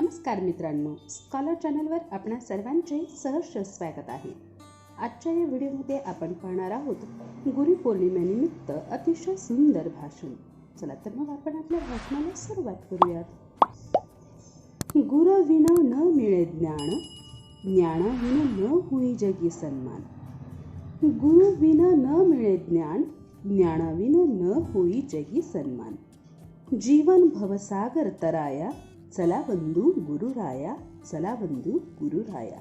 नमस्कार मित्रांनो स्कॉलर चॅनलवर आपणा सर्वांचे सहर्ष स्वागत आहे. आजच्या या व्हिडिओमध्ये आपण पाहणार आहोत गुरुपौर्णिमेनिमित्त अतिशय सुंदर भाषण. चला तर मग आपण आपल्या भाषणाला सुरुवात करूयात. गुरविन न मिळे ज्ञान ज्ञानाविन न होई जगी सन्मान. गुरुविन न मिळे ज्ञान ज्ञानाविन न होई जगी सन्मान. जीवन भवसागर तराया चला बंधू गुरुराया चला बंधू गुरुराया.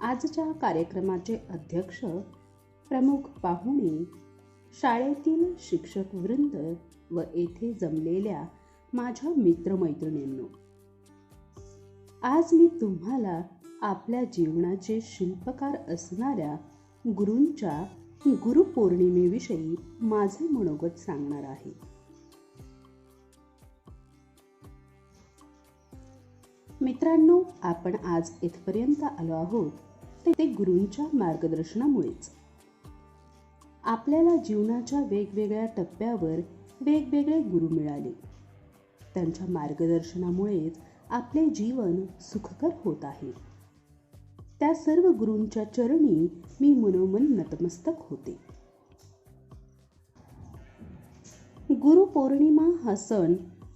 आजच्या कार्यक्रमाचे अध्यक्ष प्रमुख पाहुणे शाळेतील शिक्षक वृंद व येथे जमलेल्या माझ्या मित्रमैत्रिणींनो. आज मी तुम्हाला आपल्या जीवनाचे शिल्पकार असणाऱ्या गुरूंच्या गुरुपौर्णिमेविषयी माझे मनोगत सांगणार आहे. मित्रांनो आपण आज इथपर्यंत आलो आहोत. ते गुरूंच्या मार्गदर्शनामुळेच. आपल्याला जीवनाच्या वेगवेगळ्या टप्प्यावर वेगवेगळे गुरु मिळाले. त्यांच्या मार्गदर्शनामुळेच आपले जीवन सुखकर होत आहे. त्या सर्व गुरूंच्या चरणी मी मनोमन नतमस्तक होते. गुरुपौर्णिमा हा सण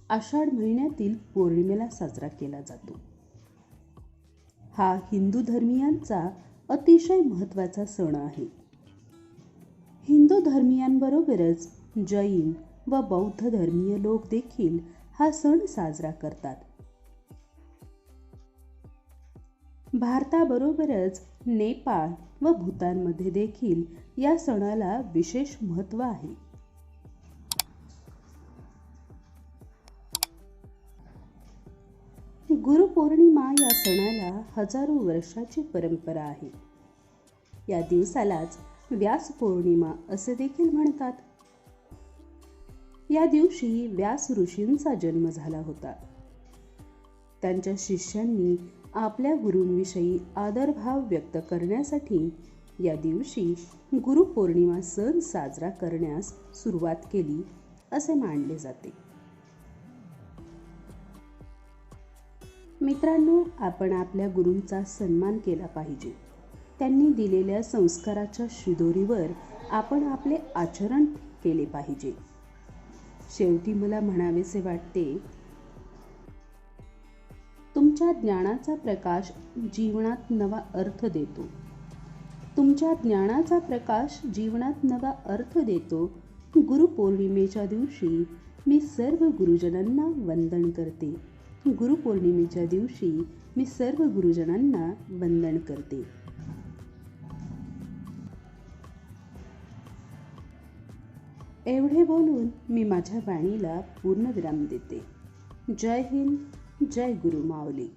आषाढ महिन्यातील पौर्णिमेला साजरा केला जातो. हा हिंदू धर्मियांचा अतिशय महत्त्वाचा सण आहे. हिंदू धर्मियांबरोबरच जैन व बौद्ध धर्मीय लोक देखील हा सण साजरा करतात. भारताबरोबरच नेपाळ व भूतानमध्ये देखील या सणाला विशेष महत्त्व आहे. गुरुपौर्णिमा या सणाला हजारो वर्षाची परंपरा आहे. या दिवसालाच व्यास पौर्णिमा असे देखील म्हणतात. या दिवशी व्यास ऋषींचा जन्म झाला होता. त्यांच्या शिष्यांनी आपल्या गुरूंविषयी आदरभाव व्यक्त करण्यासाठी या दिवशी गुरुपौर्णिमा सण साजरा करण्यास सुरुवात केली असे मानले जाते. मित्रांनो आपण आपल्या गुरूंचा सन्मान केला पाहिजे. त्यांनी दिलेल्या संस्काराच्या शिदोरीवर आपण आपले आचरण केले पाहिजे. शेवटी मला म्हणावेसे वाटते तुमच्या ज्ञानाचा प्रकाश जीवनात नवा अर्थ देतो. तुमच्या ज्ञानाचा प्रकाश जीवनात नवा अर्थ देतो. गुरुपौर्णिमेच्या दिवशी मी सर्व गुरुजनांना वंदन करते. गुरुपौर्णिमेच्या दिवशी मी सर्व गुरुजनांना वंदन करते. एवढे बोलून मी माझ्या वाणीला पूर्णविराम देते. जय हिंद जय गुरु माऊली.